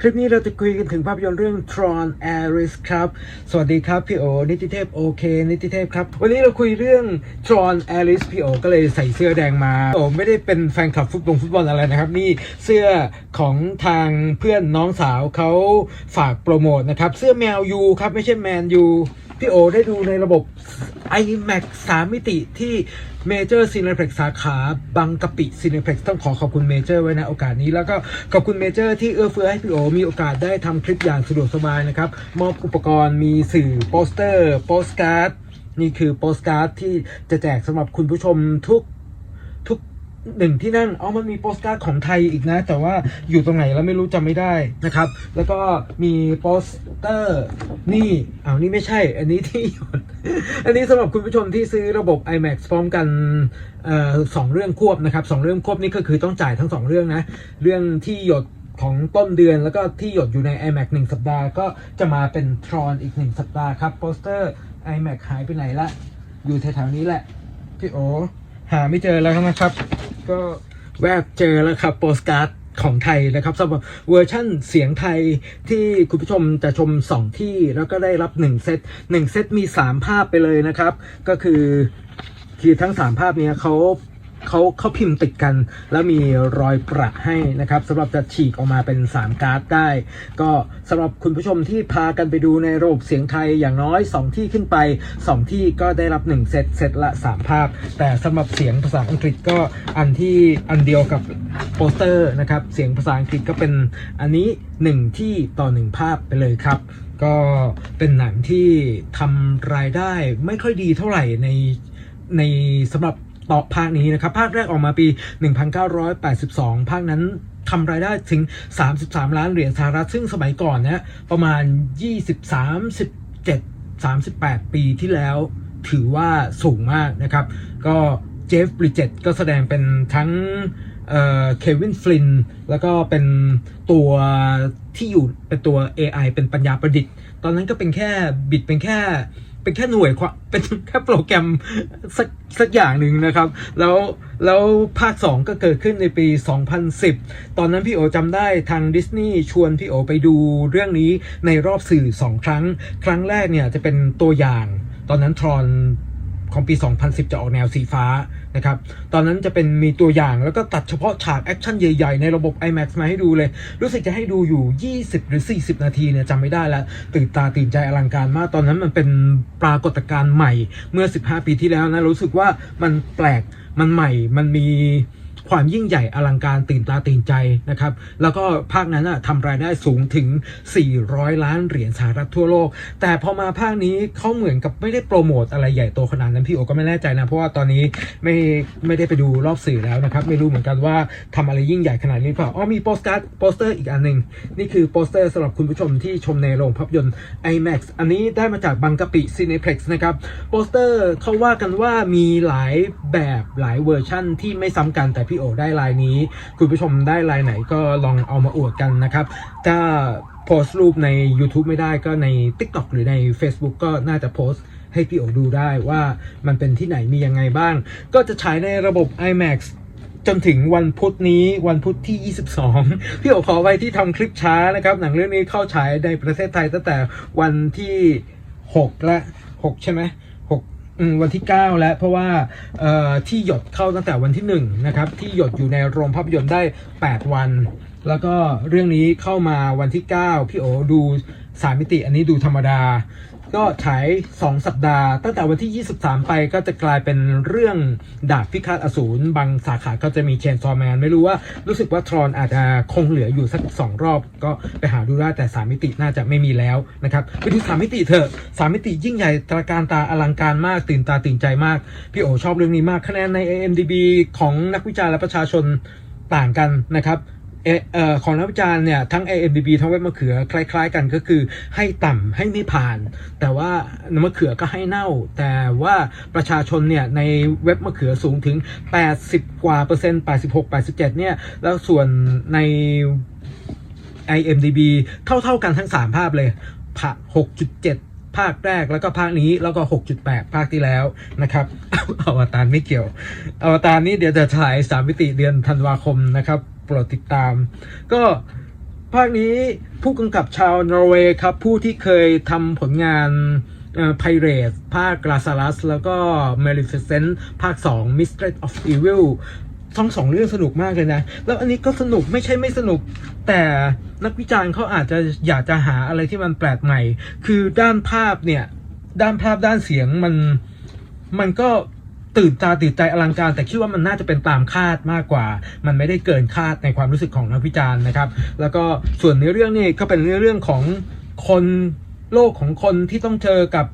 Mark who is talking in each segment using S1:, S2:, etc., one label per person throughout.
S1: คลิปนี้เราจะคุยกันถึงภาพยนตร์เรื่อง Tron Ares ครับ สวัสดีครับ พี่โอ นิติเทพโอเค นิติเทพครับ วันนี้เราคุยเรื่อง Tron Ares พี่โอ ก็เลยใส่เสื้อแดงมา โอไม่ได้เป็นแฟนคลับฟุตบอลฟุตบอลอะไรนะครับ นี่เสื้อของทางเพื่อนน้องสาวเขาฝากโปรโมทนะครับ เสื้อแมวยูครับ ไม่ใช่แมนยู พี่โอได้ดูในระบบ iMac 3 มิติที่ Major Cineplex สาขาบางกะปิ Cineplex ต้องขอขอบคุณ Major ไว้นะโอกาสนี้ แล้วก็ขอบคุณ Major ที่เอื้อเฟื้อให้พี่โอมีโอกาสได้ทำคลิปอย่างสะดวกสบายนะครับ มอบอุปกรณ์มีสื่อโปสเตอร์ โปสการ์ด นี่คือโปสการ์ดที่จะแจกสำหรับคุณผู้ชมทุกทุก หนึ่งที่นั่ง อ๋อ มันมีโปสการ์ดของไทยอีกนะ แต่ว่าอยู่ตรงไหนแล้วไม่รู้จำไม่ได้นะครับ แล้วก็มีโปสเตอร์นี่อ้าวนี่ไม่ใช่ อันนี้ที่หยด อันนี้สำหรับคุณผู้ชมที่ซื้อระบบ IMAX พร้อมกันเอ่อสองเรื่องควบนะครับสองเรื่องควบนี่ก็คือต้องจ่ายทั้งสองเรื่องนะ เรื่องที่หยดของต้นเดือนแล้วก็ที่หยดอยู่ใน iMac 1 สัปดาห์ก็จะมาเป็น Tron อีก 1 สัปดาห์ครับโปสเตอร์ iMac หายไปไหนละ อยู่แถวๆนี้แหละ พี่โอหาไม่เจอแล้วนะครับ ก็แวบเจอแล้วครับโปสการ์ดของไทยนะครับสำหรับเวอร์ชั่นเสียงไทยที่คุณผู้ชมจะชม 2 ที่แล้วก็ได้รับ 1 เซต1เซตมี 3 ภาพไปเลยนะครับ ก็คือคือทั้ง 3 ภาพเนี้ยเขา เขาเขาพิมพ์ติดกัน แล้วมีรอยประให้นะครับสำหรับจะฉีกออกมาเป็น 3 การ์ดได้ ก็สำหรับคุณผู้ชมที่พากันไปดูในระบบเสียงไทยอย่างน้อย 2 ที่ขึ้นไป 2 ที่ก็ได้รับ 1 เซตเซตละ 3 ภาพ แต่สำหรับเสียงภาษาอังกฤษก็อันที่อันเดียวกับโปสเตอร์นะครับเสียงภาษาอังกฤษก็เป็นอันนี้ 1 ที่ต่อ 1 ภาพไปเลยครับก็เป็นหนังที่ทำรายได้ไม่ค่อยดีเท่าไหร่ในในสำหรับ ต่อภาคนี้นะครับ ภาคแรกออกมาปี 1982 ภาคนั้นทำรายได้ถึง 33 ล้านเหรียญสหรัฐซึ่งสมัยก่อนเนี่ยประมาณ20 37 38 ปีที่แล้วถือว่าสูงมากนะครับ ก็เจฟบริดเจตก็แสดงเป็นทั้งเควินฟลินแล้วก็เป็นตัวที่อยู่เป็นตัว AI เป็นปัญญาประดิษฐ์ ตอนนั้นก็เป็นแค่บิดเป็นแค่ เป็นแค่หน่วยความเป็นแค่โปรแกรมสักสักอย่างหนึ่งนะครับ แล้วแล้วภาค 2 ก็เกิดขึ้นในปี 2010 ตอนนั้นพี่โอจำได้ทางดิสนีย์ชวนพี่โอไปดูเรื่องนี้ในรอบสื่อ 2 ครั้ง ครั้งแรกเนี่ยจะเป็นตัวอย่าง ตอนนั้นทรอน ของปี 2010 จะออกแนวสีฟ้านะครับ ตอนนั้นจะเป็นมีตัวอย่างแล้วก็ตัดเฉพาะฉากแอคชั่นใหญ่ๆ ในระบบ IMAX มาให้ดูเลย รู้สึกจะให้ดูอยู่ 20 หรือ 40 นาทีเนี่ยจำไม่ได้แล้ว ตื่นตาตื่นใจอลังการมาก ตอนนั้นมันเป็นปรากฏการณ์ใหม่เมื่อ 15 ปีที่แล้วนะ รู้สึกว่ามันแปลก มันใหม่ มันมี ความยิ่งใหญ่อลังการตื่นตาตื่นใจนะครับ แล้วก็ภาคนั้นอะทำรายได้สูงถึง 400 ล้านเหรียญสหรัฐทั่วโลก แต่พอมาภาคนี้เขาเหมือนกับไม่ได้โปรโมทอะไรใหญ่โตขนาดนั้นพี่โอก็ไม่แน่ใจนะ เพราะว่าตอนนี้ไม่ไม่ได้ไปดูรอบสื่อแล้วนะครับ ไม่รู้เหมือนกันว่าทำอะไรยิ่งใหญ่ขนาดนี้เปล่าอ๋อมีโปสการ์ดโปสเตอร์อีกอันหนึ่งนี่คือโปสเตอร์สำหรับคุณผู้ชมที่ชมในโรงภาพยนตร์ IMAX อันนี้ได้มาจากบางกะปิ Cineplex นะครับโปสเตอร์เขาว่ากันว่ามีหลายแบบหลายเวอร์ชั่นที่ไม่ซ้ำกันแต่พี่โอได้ลายนี้ คุณผู้ชมได้ลายไหนก็ลองเอามาอวดกันนะครับ ถ้าโพสต์รูปใน YouTube ไม่ได้ก็ใน TikTok หรือใน Facebook ก็น่าจะโพสต์ให้พี่โอดูได้ว่ามันเป็นที่ไหนมียังไงบ้าง ก็จะฉายในระบบ IMAX จนถึงวันพุธนี้วันพุธที่ 22 พี่โอขอไว้ที่ทำคลิปช้านะครับ หนังเรื่องนี้เข้าฉายในประเทศไทยตั้งแต่วันที่ 6 และ 6 ใช่ไหม วันที่ 9 แล้วเพราะว่าที่หยดเข้าตั้งแต่วันที่1นะครับที่หยดอยู่ในโรงภาพยนตร์ได้ 8 วัน แล้วก็เรื่องนี้เข้ามาวันที่ 9 พี่โอดูสามมิติอันนี้ดูธรรมดา ก็ฉาย 2 สัปดาห์ ตั้งแต่วันที่ 23 ไปก็จะกลายเป็นเรื่องดาบพิฆาตอสูร บางสาขาก็จะมีเชนซอแมน ไม่รู้ว่ารู้สึกว่าทรอนอาจจะคงเหลืออยู่สัก 2 รอบ ก็ไปหาดูได้แต่ 3 มิติน่าจะไม่มีแล้วนะครับ ไปดู 3 มิติเถอะ 3 มิติยิ่งใหญ่ตระการตาอลังการมาก ตื่นตาตื่นใจมาก พี่โอชอบเรื่องนี้มากคะแนนใน AMDB ของนักวิจารณ์และประชาชนต่างกันนะครับ เอ่อของนักวิจารณ์เนี่ยทั้ง AMDB ทั้งเว็บมะเขือคล้ายๆ กันก็คือให้ต่ำให้ไม่ผ่าน แต่ว่ามะเขือก็ให้เน่า แต่ว่าประชาชนเนี่ยในเว็บมะเขือสูงถึง 80 กว่าเปอร์เซ็นต์ 86 87 เนี่ย แล้วส่วนใน IMDB เท่าๆกันทั้ง 3 ภาพเลยภา6.7ภาคแรกแล้วก็ภาคนี้แล้วก็ 6.8 ภาคที่แล้วนะครับ อวตารไม่เกี่ยว อวตารนี้เดี๋ยวจะฉายสามมิติเดือนธันวาคมนะครับ โปรดติดตาม ก็ภาคนี้ผู้กำกับชาวนอร์เวย์ครับ ผู้ที่เคยทำผลงานไพเรตภาคกราซาลัส แล้วก็ Maleficent ภาค 2 Mistress of Evil ทั้งสองเรื่องสนุกมากเลยนะ แล้วอันนี้ก็สนุกไม่ใช่ไม่สนุก แต่นักวิจารณ์เขาอาจจะอยากจะหาอะไรที่มันแปลกใหม่ คือด้านภาพเนี่ย ด้านภาพด้านเสียงมันมันก็ ตื่นตาตื่นใจอลังการ แต่คิดว่ามันน่าจะเป็นตามคาดมากกว่า มันไม่ได้เกินคาดในความรู้สึกของนักวิจารณ์นะครับ แล้วก็ส่วนในเรื่องนี้ก็เป็นเรื่องของคนโลกของคนที่ต้องเจอกับ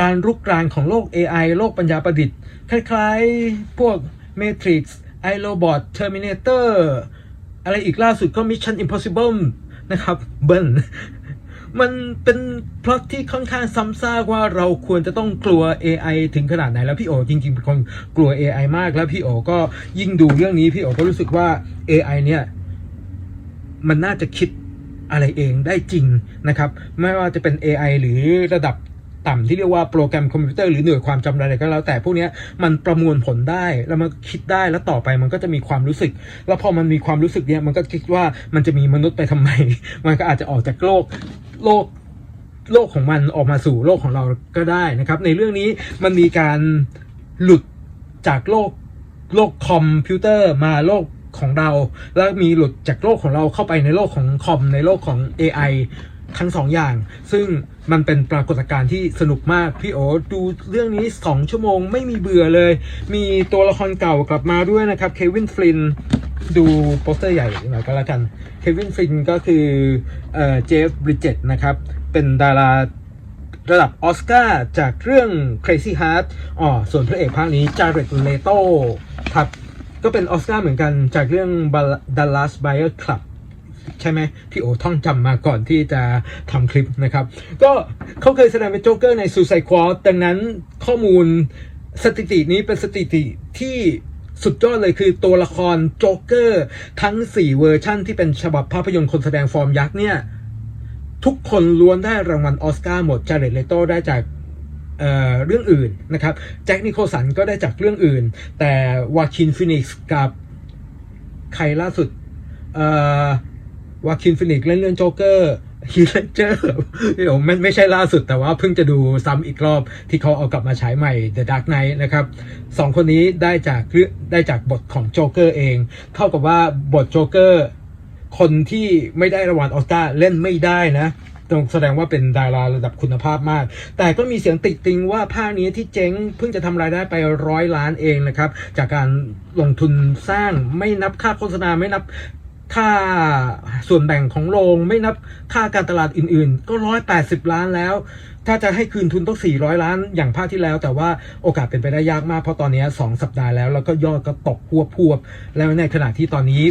S1: การรุกรานของโลก AI โลกปัญญาประดิษฐ์ คล้ายๆ พวก Matrix iRobot Terminator อะไรอีกล่าสุดก็ Mission Impossible นะครับ เบิ้ล มันเป็นพล็อตที่ค่อนข้างซ้ำซากว่าเราควรจะต้องกลัว AI ถึงขนาดไหนแล้วพี่โอจริงๆเป็นคนกลัว AI มากแล้วพี่โอก็ยิ่งดูเรื่องนี้พี่โอก็รู้สึกว่า AI เนี่ย มันน่าจะคิดอะไรเองได้จริงนะครับ ไม่ว่าจะเป็น AI หรือระดับ ต่ำที่เรียกว่าโปรแกรมคอมพิวเตอร์หรือหน่วยความจำอะไรก็แล้ว แต่พวกนี้มันประมวลผลได้แล้วมันคิดได้แล้วต่อไปมันก็จะมีความรู้สึก แล้วพอมันมีความรู้สึกเนี้ยมันก็คิดว่ามันจะมีมนุษย์ไปทำไม มันก็อาจจะออกจากโลกโลกโลกของมันออกมาสู่โลกของเราก็ได้นะครับ ในเรื่องนี้มันมีการหลุดจากโลกโลกคอมพิวเตอร์มาโลกของเรา แล้วมีหลุดจากโลกของเราเข้าไปในโลกของคอมในโลกของ AI ทั้งสองอย่าง ซึ่งมันเป็นปรากฏการณ์ที่สนุกมาก พี่โอดูเรื่องนี้ 2 ชั่วโมงไม่มีเบื่อเลย มีตัวละครเก่ากลับมาด้วยนะครับเควินฟลินดูโปสเตอร์ใหญ่หน่อยก็แล้วกันเควินฟลินก็คือเอ่อเจฟบริดเจตนะครับ เป็นดาราระดับออสการ์จากเรื่อง Crazy Heart อ๋อส่วนพระเอกภาคนี้จาร์เรตเลโตครับ ก็เป็นออสการ์เหมือนกันจากเรื่อง Dallas Buyer Club ใช่ไหมพี่โอท่องจำมาก่อนที่จะทำคลิปนะครับ ก็เขาเคยแสดงเป็นโจ๊กเกอร์ใน Suicide Squad ดังนั้นข้อมูลสถิตินี้เป็นสถิติที่สุดยอดเลยคือตัวละครโจ๊กเกอร์ทั้ง 4 เวอร์ชั่นที่เป็นฉบับภาพยนตร์คนแสดงฟอร์มยักษ์เนี่ย ทุกคนล้วนได้รางวัลออสการ์หมดจาเรตเลโตได้จากเเรื่องอื่นนะครับแจ็คนิโคลสันก็ได้จากเรื่องอื่น แต่วาคินฟินิกส์กับใครล่าสุดเอ่อ ว่าคินฟินิกเล่นเรื่องโจ๊กเกอร์ฮีเลเจอร์เดี๋ยวไม่ไม่ใช่ล่าสุดแต่ว่าเพิ่งจะดูซ้ำอีกรอบที่เขาเอากลับมาฉายใหม่ The Dark Knight นะครับสองคนนี้ได้จากได้จากบทของโจ๊กเกอร์เอง เท่ากับว่าบทโจ๊กเกอร์คนที่ไม่ได้รางวัลออสการ์เล่นไม่ได้นะต้องแสดงว่าเป็นดาราระดับคุณภาพมาก แต่ก็มีเสียงติดติงว่าภาคนี้ที่เจ๊งเพิ่งจะทำรายได้ไปร้อยล้านเองนะครับ จากการลงทุนสร้างไม่นับค่าโฆษณาไม่นับ ค่าส่วนแบ่งของโรงไม่นับค่าการตลาดอื่นๆ ก็ร้อยแปดสิบล้านแล้ว ถ้าจะให้คืนทุนต้อง 400 ล้านอย่างภาคที่แล้ว แต่ว่าโอกาสเป็นไปได้ยากมาก เพราะตอนนี้ 2 สัปดาห์แล้ว แล้วก็ยอดก็ตกพวบพวบแล้วในขณะที่ตอนนี้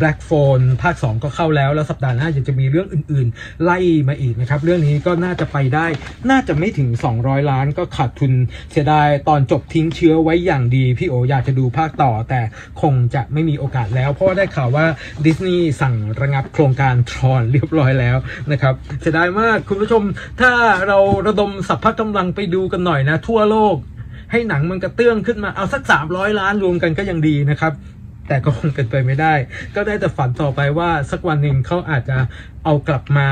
S1: Black Phone ภาค 2 ก็เข้าแล้ว แล้วสัปดาห์หน้ายังจะมีเรื่องอื่นๆ ไล่มาอีกนะครับ เรื่องนี้ก็น่าจะไปได้ น่าจะไม่ถึง 200 ล้านก็ขาดทุนเสียดายตอนจบทิ้งเชื้อไว้อย่างดี พี่โออยากจะดูภาคต่อ แต่คงจะไม่มีโอกาสแล้ว เพราะว่าได้ข่าวว่าดิสนีย์สั่งระงับโครงการทรอนเรียบร้อยแล้วนะครับเสียดายมากคุณผู้ชมถ้าเราระดมสัพพะกำลังไปดูกันหน่อยนะ ทั่วโลก ให้หนังมันกระเตื้องขึ้นมาเอาสัก 300 ล้านรวมกันก็ยังดีนะครับ แต่ก็คงเป็นไปไม่ได้ ก็ได้แต่ฝันต่อไปว่าสักวันหนึ่งเขาอาจจะเอากลับมา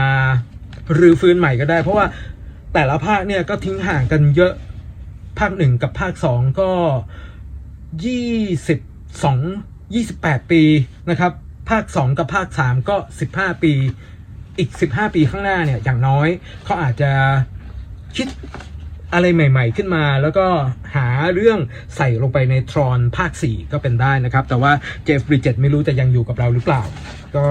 S1: รื้อฟื้นใหม่ก็ได้ เพราะว่าแต่ละภาคเนี่ยก็ทิ้งห่างกันเยอะภาคหนึ่งกับภาคสองก็ยี่สิบสองยี่สิบแปดปีนะครับ ภาคสองกับภาคสามก็สิบห้าปี อีกสิบห้าปีข้างหน้าเนี่ยอย่างน้อยเขาอาจจะ คิดอะไรใหม่ ๆ ขึ้นมา แล้วก็หาเรื่องใส่ลงไปในทรอนภาค 4 ก็เป็นได้นะครับ แต่ว่าเจฟบริดเจตไม่รู้จะยังอยู่กับเราหรือเปล่า ก็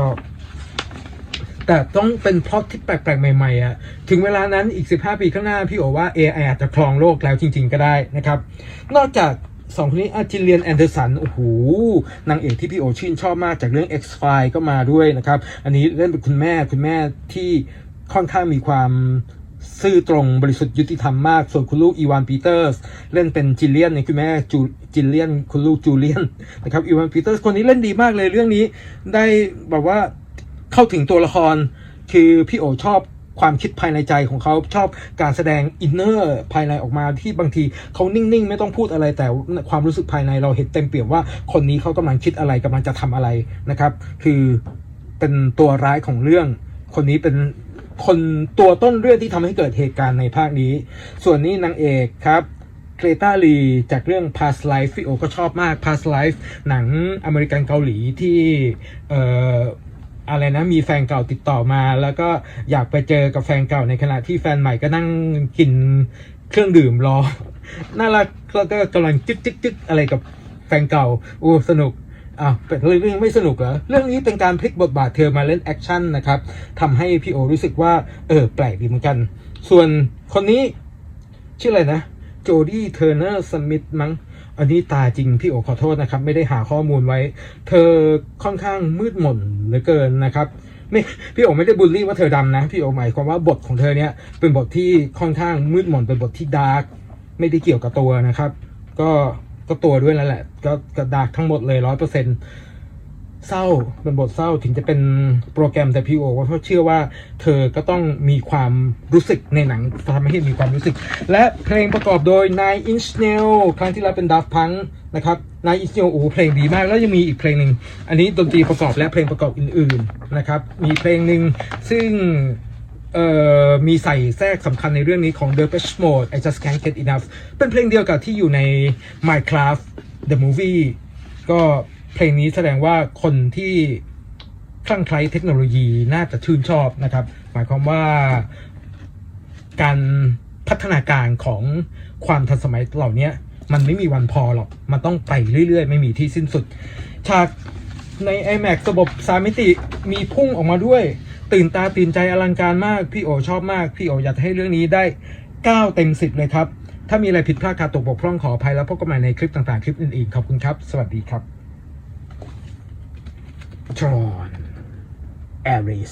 S1: แต่ต้องเป็นพล็อตที่แปลกๆ ใหม่ๆอะถึงเวลานั้นอีก 15 ปีข้างหน้า พี่โอว่า AI อาจจะครองโลกแล้วจริง ๆ ก็ได้นะครับ นอกจากสองคนนี้อาจิเลียนแอนเดอร์สัน โอ้โห นางเอกที่พี่โอชื่นชอบมากจากเรื่อง X File ก็มาด้วยนะครับ อันนี้เล่นเป็นคุณแม่คุณแม่ที่ค่อนข้างมีความ ซื่อตรงบริสุทธิ์ยุติธรรมมาก ส่วนคุณลูกอีวานปีเตอร์สเล่นเป็นจิเลียนในคุณแม่จูจิเลียนคุณลูกจูเลียนนะครับอีวานปีเตอร์สคนนี้เล่นดีมากเลยเรื่องนี้ ได้แบบว่าเข้าถึงตัวละคร คือพี่โอชอบความคิดภายในใจของเขาชอบการแสดงอินเนอร์ภายในออกมาที่บางทีเขานิ่งๆ ไม่ต้องพูดอะไรแต่ความรู้สึกภายในเราเห็นเต็มเปี่ยมว่าคนนี้เขากำลังคิดอะไรกำลังจะทำอะไรนะครับ คือเป็นตัวร้ายของเรื่อง คนนี้เป็น คนตัวต้นเรื่องที่ทำให้เกิดเหตุการณ์ในภาคนี้ ส่วนนี้นางเอกครับเกรตาลีจากเรื่อง past life พี่โอก็ชอบมาก past life หนังอเมริกันเกาหลีที่เอ่ออะไรนะมีแฟนเก่าติดต่อมา แล้วก็อยากไปเจอกับแฟนเก่าในขณะที่แฟนใหม่ก็นั่งกินเครื่องดื่มรอ น่ารักแล้วก็กำลังจึ๊กจึ๊กจึ๊กอะไรกับแฟนเก่าโอ้สนุก อ่าวเป็นเรื่องไม่สนุกเหรอ เรื่องนี้เป็นการพลิกบทบาทเธอมาเล่นแอคชั่นนะครับทำให้พี่โอรู้สึกว่าเออแปลกดีเหมือนกัน ส่วนคนนี้ชื่ออะไรนะโจดี้เทอร์เนอร์สมิธมั้งอันนี้ตาจริงพี่โอขอโทษนะครับ ไม่ได้หาข้อมูลไว้ เธอค่อนข้างมืดหม่นเหลือเกินนะครับไม่พี่โอไม่ได้บูลลี่ว่าเธอดำนะ พี่โอหมายความว่าบทของเธอเนี่ยเป็นบทที่ค่อนข้างมืดหม่นเป็นบทที่ดาร์กไม่ได้เกี่ยวกับตัวนะครับ ก็ ก็ตัวด้วยนั่นแหละ ก็ก็ดาร์กทั้งหมดเลยร้อยเปอร์เซ็นต์เศร้าเป็นบทเศร้าถึงจะเป็นโปรแกรมแต่พี่โอว่าเพราเชื่อว่า เธอก็ต้องมีความรู้สึกในหนังทำให้มีความรู้สึก และเพลงประกอบโดย Nine Inch Nails ครั้งที่แล้วเป็น Daft Punk นะครับ Nine Inch Nails โอ้เพลงดีมาก แล้วยังมีอีกเพลงหนึ่งอันนี้ดนตรีประกอบและเพลงประกอบอื่น ๆนะครับ มีเพลงหนึ่งซึ่ง เอ่อมีใส่แทรกสำคัญในเรื่องนี้ของ The Best Mode I Just Can't Get Enough เป็นเพลงเดียวกับที่อยู่ใน Minecraft The Movie ก็เพลงนี้แสดงว่าคนที่คลั่งไคล้เทคโนโลยีน่าจะชื่นชอบนะครับ หมายความว่าการพัฒนาการของความทันสมัยเหล่านี้มันไม่มีวันพอหรอก มันต้องไปเรื่อยๆ ไม่มีที่สิ้นสุด ฉากใน iMac ระบบสามมิติมีพุ่งออกมาด้วย ตื่นตาตื่นใจอลังการมาก พี่โอชอบมาก พี่โออยากให้เรื่องนี้ได้ 9 เต็ม 10 เลยครับ ถ้ามีอะไรผิดพลาดขาดตกบกพร่องขออภัยแล้วพบกันใหม่ในคลิปต่างๆ คลิปอื่นๆ ขอบคุณครับ สวัสดีครับจอห์นแอริส